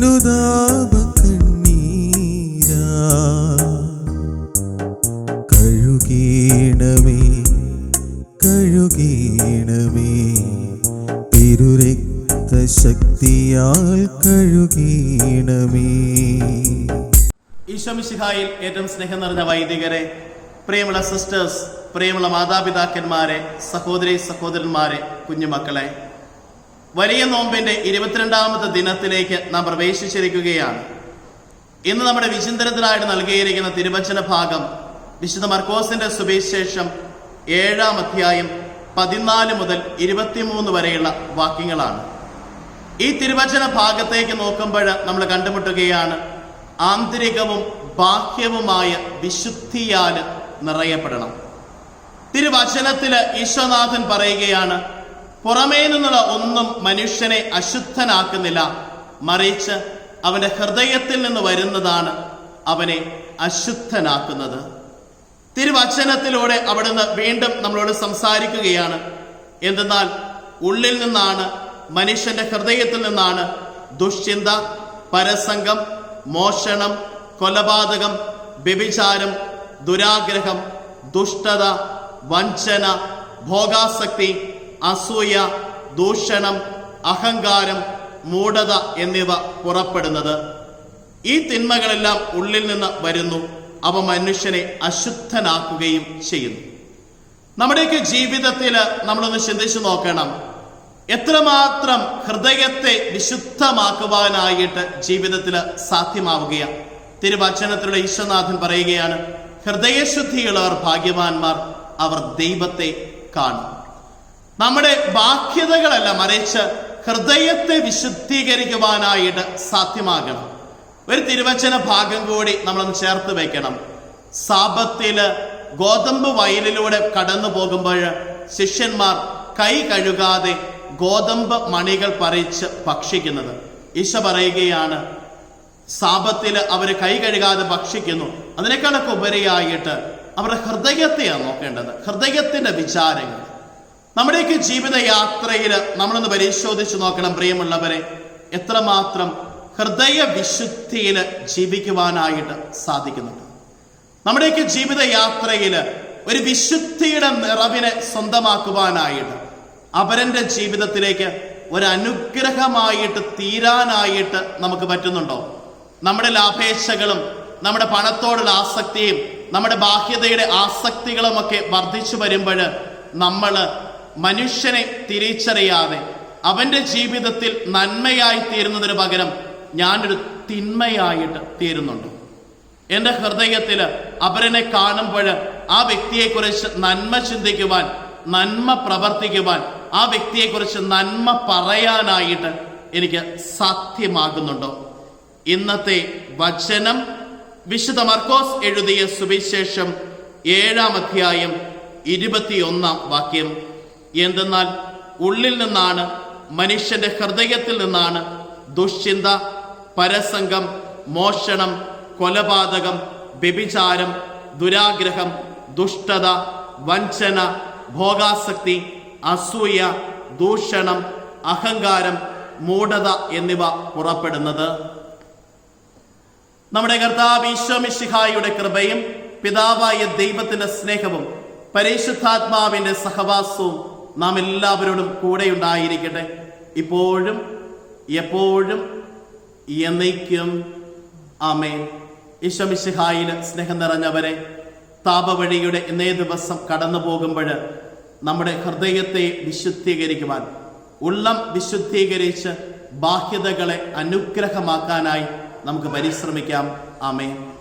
അനുതാപ കണ്ണീരാ കഴുകീണമേ കഴുകീണമേ. തിരുരക്ത കഴുകീണമേ. ഈശോമിശിഹായിൽ ഏറ്റവും സ്നേഹം നിറഞ്ഞ വൈദികരെ പ്രിയമുള്ള സിസ്റ്റേഴ്സ് പ്രിയമുള്ള മാതാപിതാക്കന്മാരെ സഹോദരി സഹോദരന്മാരെ കുഞ്ഞുമക്കളെ വലിയ നോമ്പിന്റെ ഇരുപത്തിരണ്ടാമത്തെ ദിനത്തിലേക്ക് നാം പ്രവേശിച്ചിരിക്കുകയാണ്. ഇന്ന് നമ്മുടെ വിചിന്തനത്തിനായിട്ട് നൽകിയിരിക്കുന്ന തിരുവചന ഭാഗം വിശുദ്ധ മർക്കോസിന്റെ സുവിശേഷം ഏഴാം അധ്യായം പതിനാല് മുതൽ ഇരുപത്തിമൂന്ന് വരെയുള്ള വാക്യങ്ങളാണ്. ഈ തിരുവചന ഭാഗത്തേക്ക് നോക്കുമ്പോൾ നമ്മൾ കണ്ടുമുട്ടുകയാണ് ആന്തരികവും ബാഹ്യവുമായ വിശുദ്ധിയാൽ നിറയപ്പെടണം. തിരുവചനത്തിൽ ഈശ്വനാഥൻ പറയുകയാണ് പുറമേ നിന്നുള്ള ഒന്നും മനുഷ്യനെ അശുദ്ധനാക്കുന്നില്ല. മറിച്ച് അവന്റെ ഹൃദയത്തിൽ നിന്ന് വരുന്നതാണ് അവനെ അശുദ്ധനാക്കുന്നത്. തിരുവചനത്തിലൂടെ അവിടുന്ന് വീണ്ടും നമ്മളോട് സംസാരിക്കുകയാണ്. എന്തെന്നാൽ ഉള്ളിൽ നിന്നാണ് മനുഷ്യന്റെ ഹൃദയത്തിൽ നിന്നാണ് ദുശ്ചിന്ത പരസംഗം മോഷണം കൊലപാതകം വ്യഭിചാരം ദുരാഗ്രഹം ദുഷ്ടത വഞ്ചന ഭോഗാസക്തി അസൂയ ദൂഷണം അഹങ്കാരം മൂഢത എന്നിവ പുറപ്പെടുന്നത്. ഈ തിന്മകളെല്ലാം ഉള്ളിൽ നിന്ന് വരുന്നു. അവ മനുഷ്യനെ അശുദ്ധനാക്കുകയും ചെയ്യുന്നു. നമ്മുടെയൊക്കെ ജീവിതത്തിൽ നമ്മളൊന്ന് ചിന്തിച്ചു നോക്കണം. എത്രമാത്രം ഹൃദയത്തെ വിശുദ്ധമാക്കുവാനായിട്ട് ജീവിതത്തിൽ സാധ്യമാവുകയാണ് തിരുവചനത്തിലുള്ള ഈശ്വനാഥൻ പറയുകയാണ് ഹൃദയശുദ്ധിയുള്ളവർ ഭാഗ്യവാന്മാർ അവർ ദൈവത്തെ കാണും. നമ്മുടെ ബാഹ്യതകളല്ല മറിച്ച് ഹൃദയത്തെ വിശുദ്ധീകരിക്കുവാനായിട്ട് സാധ്യമാകണം. ഒരു തിരുവചന ഭാഗം കൂടി നമ്മളൊന്ന് ചേർത്ത് വെക്കണം. സാപത്തിൽ ഗോതമ്പ് വയലിലൂടെ കടന്നു പോകുമ്പോൾ ശിഷ്യന്മാർ കൈ കഴുകാതെ ഗോതമ്പ് മണികൾ പറിച്ച് ഭക്ഷിക്കുന്നത്. ഈശ പറയുകയാണ് സാപത്തിൽ അവർ കൈ കഴുകാതെ ഭക്ഷിക്കുന്നു. അതിനേക്കാളൊക്കെ ഉപരിയായിട്ട് അവരുടെ ഹൃദയത്തെയാണ് നോക്കേണ്ടത്. ഹൃദയത്തിന്റെ വിചാരങ്ങൾ. നമ്മുടെയൊക്കെ ജീവിത യാത്രയിൽ നമ്മളൊന്ന് പരിശോധിച്ച് നോക്കണം പ്രിയമുള്ളവരെ. എത്രമാത്രം ഹൃദയ വിശുദ്ധിയിൽ ജീവിക്കുവാനായിട്ട് സാധിക്കുന്നുണ്ട്. നമ്മുടെയൊക്കെ ജീവിത യാത്രയിൽ ഒരു വിശുദ്ധിയുടെ നിറവിനെ സ്വന്തമാക്കുവാനായിട്ട് അവരന്റെ ജീവിതത്തിലേക്ക് ഒരു അനുഗ്രഹമായിട്ട് തീരാനായിട്ട് നമുക്ക് പറ്റുന്നുണ്ടോ? നമ്മുടെ ലാഭേച്ഛകളും നമ്മുടെ പണത്തോടുള്ള ആസക്തിയും നമ്മുടെ ബാഹ്യതയുടെ ആസക്തികളുമൊക്കെ വർദ്ധിച്ചു വരുമ്പോൾ നമ്മൾ മനുഷ്യനെ തിരിച്ചറിയാതെ അവന്റെ ജീവിതത്തിൽ നന്മയായി തീരുന്നതിന് പകരം ഞാനൊരു തിന്മയായിട്ട് തീരുന്നുണ്ട്. എന്റെ ഹൃദയത്തിൽ അപരനെ കാണുമ്പോൾ ആ വ്യക്തിയെക്കുറിച്ച് നന്മ ചിന്തിക്കുവാൻ നന്മ പ്രവർത്തിക്കുവാൻ ആ വ്യക്തിയെക്കുറിച്ച് നന്മ പറയാനായിട്ട് എനിക്ക് സാധ്യമാകുന്നുണ്ടോ. ഇന്നത്തെ വചനം വിശുദ്ധ മർക്കോസ് എഴുതിയ സുവിശേഷം ഏഴാം അധ്യായം ഇരുപത്തിയൊന്നാം വാക്യം എന്തെന്നാൽ ഉള്ളിൽ നിന്നാണ് മനുഷ്യന്റെ ഹൃദയത്തിൽ നിന്നാണ് ദുശ്ചിന്ത പരസംഗം മോഷണം കൊലപാതകം വ്യഭിചാരം ദുരാഗ്രഹം ദുഷ്ടത വഞ്ചന ഭോഗാസക്തി അസൂയ ദൂഷണം അഹങ്കാരം മൂഢത എന്നിവ പുറപ്പെടുന്നത്. നമ്മുടെ കർത്താവ് ഈശോമിശിഹായുടെ കൃപയും പിതാവായ ദൈവത്തിന്റെ സ്നേഹവും പരിശുദ്ധാത്മാവിന്റെ സഹവാസവും നാം എല്ലാവരോടും കൂടെ ഉണ്ടായിരിക്കട്ടെ ഇപ്പോഴും എപ്പോഴും എന്നേക്കും. ആമേൻ. ഈശ്വമിശിഹായിൽ സ്നേഹം നിറഞ്ഞവരെ താപവഴിയുടെ ഇന്നേ ദിവസം കടന്നു പോകുമ്പോൾ നമ്മുടെ ഹൃദയത്തെ വിശുദ്ധീകരിക്കുവാൻ ഉള്ളം വിശുദ്ധീകരിച്ച് ബാഹ്യതകളെ അനുഗ്രഹമാക്കാനായി നമുക്ക് പരിശ്രമിക്കാം. ആമേൻ.